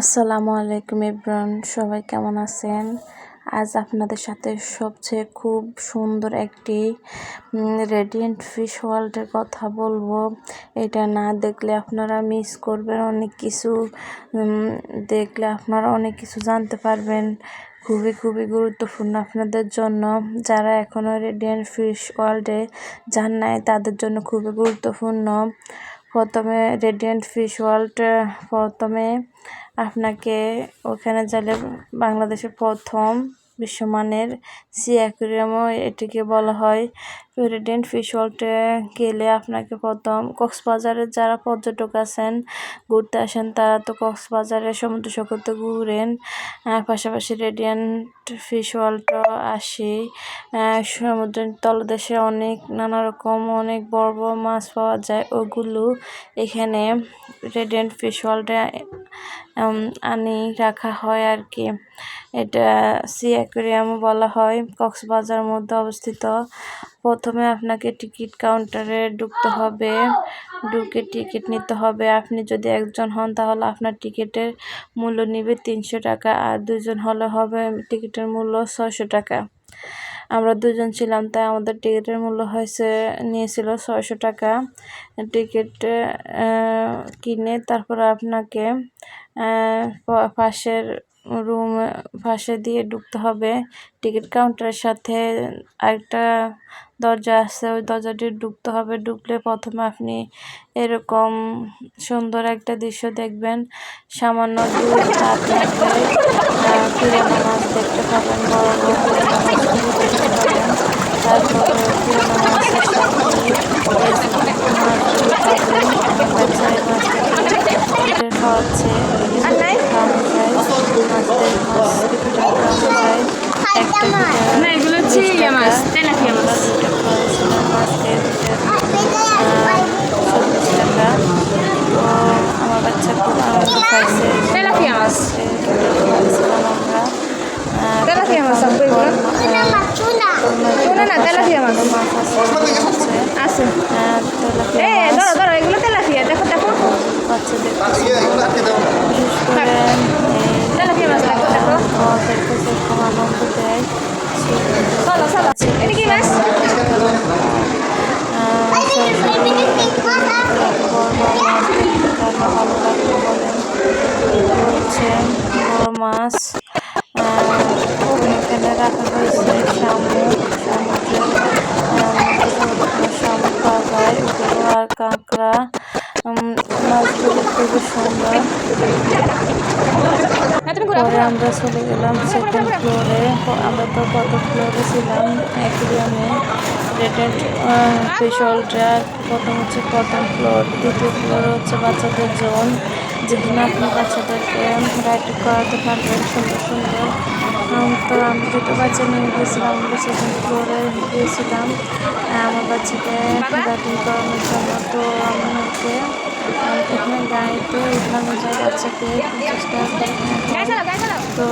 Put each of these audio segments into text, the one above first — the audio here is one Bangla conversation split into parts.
আসসালামু আলাইকুম ইব্রান সবাই কেমন আছেন? আজ আপনাদের সাথে সবচেয়ে খুব সুন্দর একটি রেডিয়েন্ট ফিশ ওয়ার্ল্ডের কথা বলব। এটা না দেখলে আপনারা মিস করবেন অনেক কিছু দেখলে আপনারা অনেক কিছু জানতে পারবেন। খুবই খুবই গুরুত্বপূর্ণ আপনাদের জন্য। যারা এখনও রেডিয়েন্ট ফিশ ওয়ার্ল্ডে যান নাই, তাদের জন্য খুবই গুরুত্বপূর্ণ। প্রথমে রেডিয়েন্ট ফিশ ওয়ার্ল্ড প্রথমে আপনাকে ওখানে গেলে বাংলাদেশের প্রথম বিশ্বমানের সি অ্যাকুরিয়ামও এটিকে বলা হয়। রেডিয়েন্ট ফিশ ওয়ার্ল্ডে গেলে আপনাকে প্রথম কক্সবাজারের যারা পর্যটক আছেন, ঘুরতে আসেন, তারা তো কক্সবাজারের সমুদ্র সৈকতে ঘুরেন। পাশাপাশি রেডিয়েন্ট ফিশ আসে। সমুদ্রের তলদেশে অনেক নানা রকম অনেক বড় বড় মাছ পাওয়া যায়। ওগুলো এখানে রেডিয়েন্ট ফিশ ওয়ালটা আনি রাখা হয় আর কি এটা সি অ্যাকোরিয়াম বলা হয়। কক্সবাজার মধ্যে অবস্থিত। প্রথমে আপনাকে টিকিট কাউন্টারে ঢুকতে হবে। ঢুকে টিকিট নিতে হবে। আপনি যদি একজন হন, তাহলে আপনার টিকিটের মূল্য নেবে তিনশো টাকা আর দুজন হলে হবে টিকিটের মূল্য ছয়শো টাকা। আমরা দুজন ছিলাম, তাই আমাদের টিকিটের মূল্য হয়েছে, নিয়েছিল ছয়শো টাকা। টিকিট কিনে তারপর আপনাকে পাশের রুম, পাশে দিয়ে ঢুকতে হবে। টিকিট কাউন্টারের সাথে আরেকটা দরজা আছে, ওই দরজাটি ঢুকতে হবে। ঢুকলে প্রথমে আপনি এরকম সুন্দর একটা দৃশ্য দেখবেন। সামান্য দূর দেখতে পাবেন। বড় বড় মাছ এখানে রাখা হয়েছে শামুক সমুদ্রের শামুক পাওয়া যায় ওগুলো আর কাঁকড়া মাছগুলো খুবই সুন্দর পরে আমরা চলে গেলাম সেকেন্ড ফ্লোরে আমরা তো কত ফ্লোরে ছিলাম অ্যাকুরিয়ামে রেটেড ফিশলটা প্রথম হচ্ছে প্রথম ফ্লোর দ্বিতীয় ফ্লোর হচ্ছে বাচ্চাদের জোন যেখানে আপনি বাচ্চাদেরকে রাইড করাতে পারবেন সুন্দর সুন্দর। তো আমি দুটো বাচ্চা নিয়ে গিয়েছিলাম সেকেন্ড ফ্লোরে গিয়েছিলাম। আমার বাচ্চাকে রাইডিং করানোর জন্য। তো আমাকে এখানে গাড়িতে উঠানো যায় বাচ্চাকে টাকা করে। তো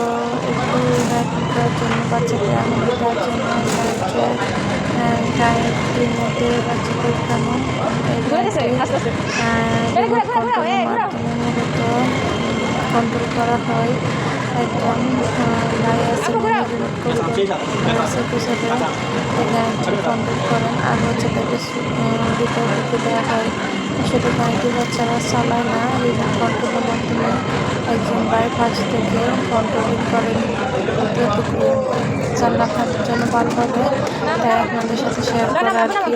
একটু রাইডিং করার জন্য বাচ্চাকে আনন্দ দেওয়ার জন্য গাড়িটির মধ্যে বাচ্চাকে উঠানো মাধ্যমে মূলত কন্ট্রোল করা হয়। একদম কন্ট্রোল করেন। আর হচ্ছে তাকে ভিতর দিকে দেওয়া হয়। সেটা গাড়িটি বাচ্চারা চালায় না বাড়ির থেকে কন্ট্রোলিং করেন খাওয়ার জন্য ভালো হবে। তাই আপনাদের সাথে শেয়ার করে আর কি।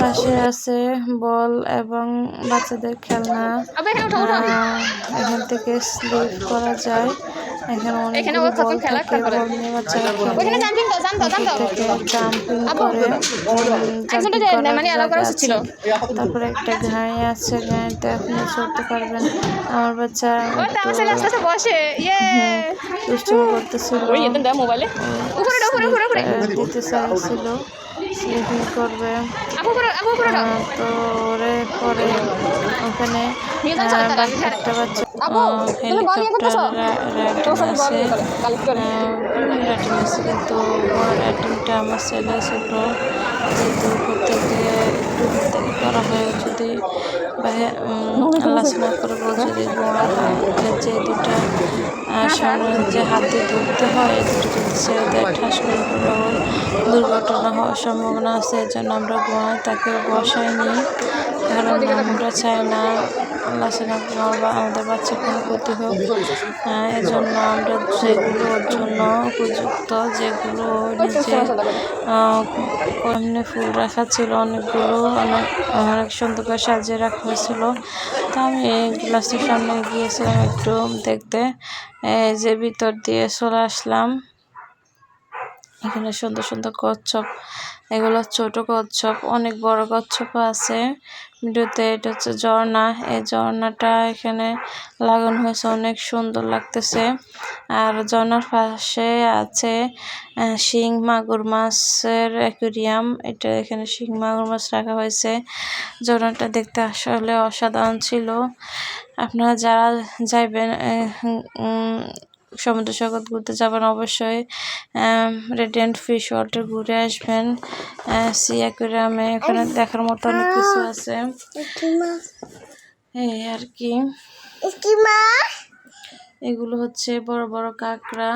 পাশে আছে বল এবং বাচ্চাদের খেলনা। এখান থেকে স্লিপ করা যায়। এখানে অনেক বল থাকে বল নিয়ে বাচ্চারা খেলে। জাম্পিং করে মানে তারপরে একটা ঘাড়ি আছে ঘাড়িতে আপনি চড়তে পারবেন আমার বাচ্চা বসে দুষ্টুমি করতেছিল। মোবাইলে উপরে উপরে উপরে উপরে দিতে চাইছিল। স্লিপিং করবে? তো ওরে পরে ওখানে একটা বাচ্চা হেলিকপ্টার রাইডিং আছে। কিন্তু রাইডিংটা আমার ছেলে ছোট যেহেতু প্রত্যেকে একটু করা হয় যদি বাইরে আল্লাহ করে যদি বড় হয় যে দুটা যে হাত ধরতে হয় একটু যদি ছেড়ে দেয় ঠাস করে দুর্ঘটনা হওয়ার সম্ভাবনা আছে এই জন্য আমরা গোয়া তাকে বসাইনি। কারণ আমরা চাই না আল্লাহ বা আমাদের বাচ্চার কোনো ক্ষতি হোক। এই জন্য আমরা যেগুলো ওর জন্য উপযুক্ত, যেগুলো নিজে এমনি ফুল রাখা ছিল, অনেকগুলো, অনেক অনেক সুন্দর করে সাজিয়ে রাখা হয়েছিল। তা আমি এই গ্লাসের সামনে গিয়েছিলাম একটু দেখতে। এই যে ভিতর দিয়ে চলে আসলাম। এখানে সুন্দর সুন্দর কচ্ছপ, এগুলো ছোট কচ্ছপ, অনেক বড় কচ্ছপও আছে। ভিডিওতে এটা হচ্ছে ঝর্ণা, এই ঝর্ণাটা এখানে লাগানো হয়েছে, অনেক সুন্দর লাগতেছে। আর ঝর্ণার পাশে আছে শিং মাগুর মাছের অ্যাকুরিয়াম, এটা এখানে শিং মাগুর মাছ রাখা হয়েছে। ঝর্ণাটা দেখতে আসলে অসাধারণ ছিল। আপনারা যারা যাইবেন সমুদ্র সৈকত ঘুরতে যাবেন অবশ্যই। রেডিয়েন্ট ফিশ ওয়াটার ঘুরে আসবেন। সি অ্যাকুরিয়ামে এখানে দেখার মতো অনেক কিছু আছে। এই আর কি। এগুলো হচ্ছে বড় বড় কাঁকড়া।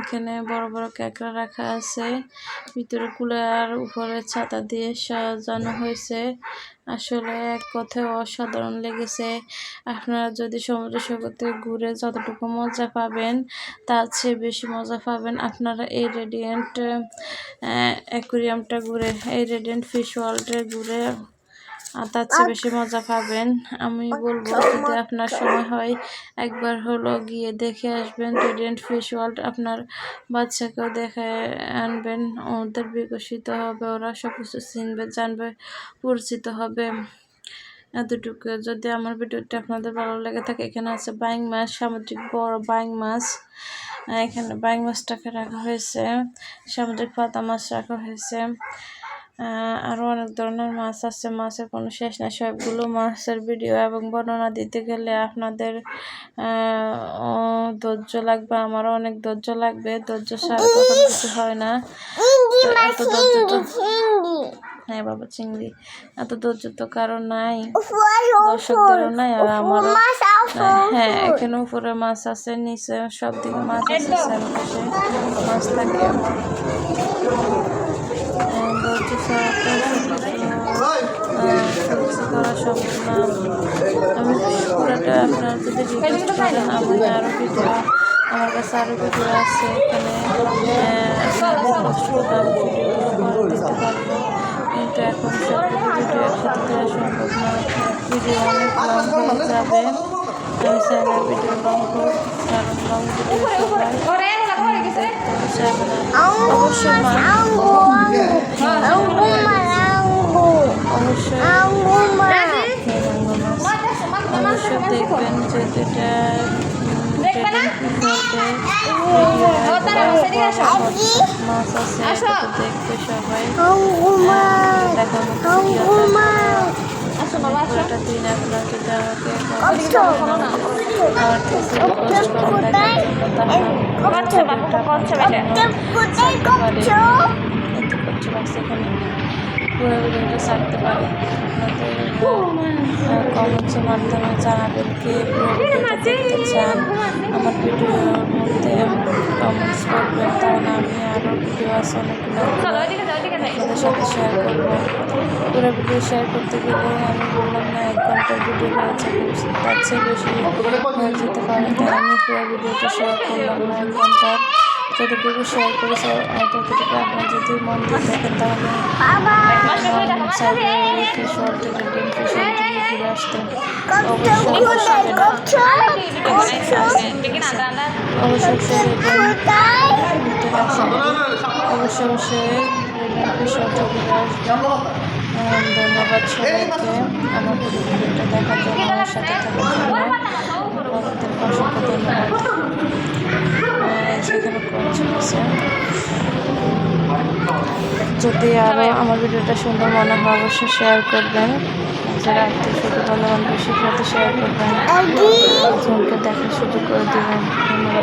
এখানে বড় বড় কাঁকড়া রাখা আছে। ভিতরে কুলার, উপরে ছাতা দিয়ে সাজানো হয়েছে। আসলে এক কথায় অসাধারণ লেগেছে। আপনারা যদি সমুদ্র সৈকতে ঘুরে যতটুকু মজা পাবেন, তার চেয়ে বেশি মজা পাবেন আপনারা এই রেডিয়েন্ট অ্যাকুরিয়ামটা ঘুরে, এই রেডিয়েন্ট ফিশ ওয়ার্ল্ডে ঘুরে আর তার চেয়ে বেশি মজা পাবেন। আমি বলব যদি আপনার সময় হয় একবার হলো গিয়ে দেখে আসবেন। রেডিয়েন্ট ফিশ ওয়ার্ল্ড আপনার বাচ্চাকেও দেখে আনবেন। ওদের বিকশিত হবে ওরা সব কিছু চিনবে জানবে পরিচিত হবে। এতটুকু। যদি আমার ভিডিওটি আপনাদের ভালো লেগে থাকে এখানে আছে বাইং মাছ সামুদ্রিক বড় বাইং মাছ। এখানে বাইং মাছটাকে রাখা হয়েছে সামুদ্রিক পাতা মাছ রাখা হয়েছে। আহ, আরও অনেক ধরনের মাছ আছে মাছের কোনো শেষ নাই। সবগুলো মাছের ভিডিও এবং বর্ণনা দিতে গেলে আপনাদের ধৈর্য লাগবে আমারও অনেক ধৈর্য লাগবে। ধৈর্য ছাড়া তখন কিছু হয় না। এত ধৈর্য তো হ্যাঁ বাবা চিংড়ি। এত ধৈর্য তো কারণ নাই। দর্শকদেরও নাই আর আমারও হ্যাঁ এখানে উপরে মাছ আছে নিচে সব দিকে মাছ আছে মাছ থাকে। করা সম্ভব আমি আপনারা যদি রিকোয়েস্ট করেন আমি আরও আমার কাছে আরও ভিডিও আছে এখানে কিন্তু এখন সবগুলো ভিডিও একসাথে সম্ভব হয়ে যাবে না হোক কারণ লং ভিডিও দেখবেন মাছ আছে দেখবে সবাই মতো পুরোটা দিন পারি এতে করছে বাস এখানে পুরো ভিডিওটা ছাড়তে পারি। কমেন্টসের মাধ্যমে জানাবেন কে দেখতে চান। আমার ভিডিওর মধ্যে কমেন্টস করবেন তাহলে আমি আরও ভিডিও আছে অনেকগুলো সাথে শেয়ার করব। পুরো ভিডিও শেয়ার করতে গেলে আমি বললাম না এক ঘণ্টার ভিডিও হয়েছে তার চেয়ে বেশি হয়ে যেতে পারে তাই আমি পুরো ভিডিওটা শেয়ার করলাম না এক ঘণ্টার। যতটুকু শেয়ার করেছে ততটুকু আপনার যদি মন দিয়ে দেখেন তাহলে চাইবে ফিশ থেকে ডিম ফিশ ওয়ার্ল্ড থেকে ঘুরে আসতে অবশ্যই অবশ্যই অবশ্যই অবশ্যই ফিশ থেকে ঘুরে আসবেন ধন্যবাদ সবাইকে। আমার পুরো ভিডিওটা দেখার জন্য আমার সাথে থাকার জন্য। যদি আরও আমার ভিডিওটা সুন্দর মনে হয় অবশ্যই শেয়ার করবেন। যারা আত্মীয় শুধু ভালো বান্ধবের সাথে শেয়ার করবেন। দেখা দেখার সুযোগ করে দেবেন। ধন্যবাদ।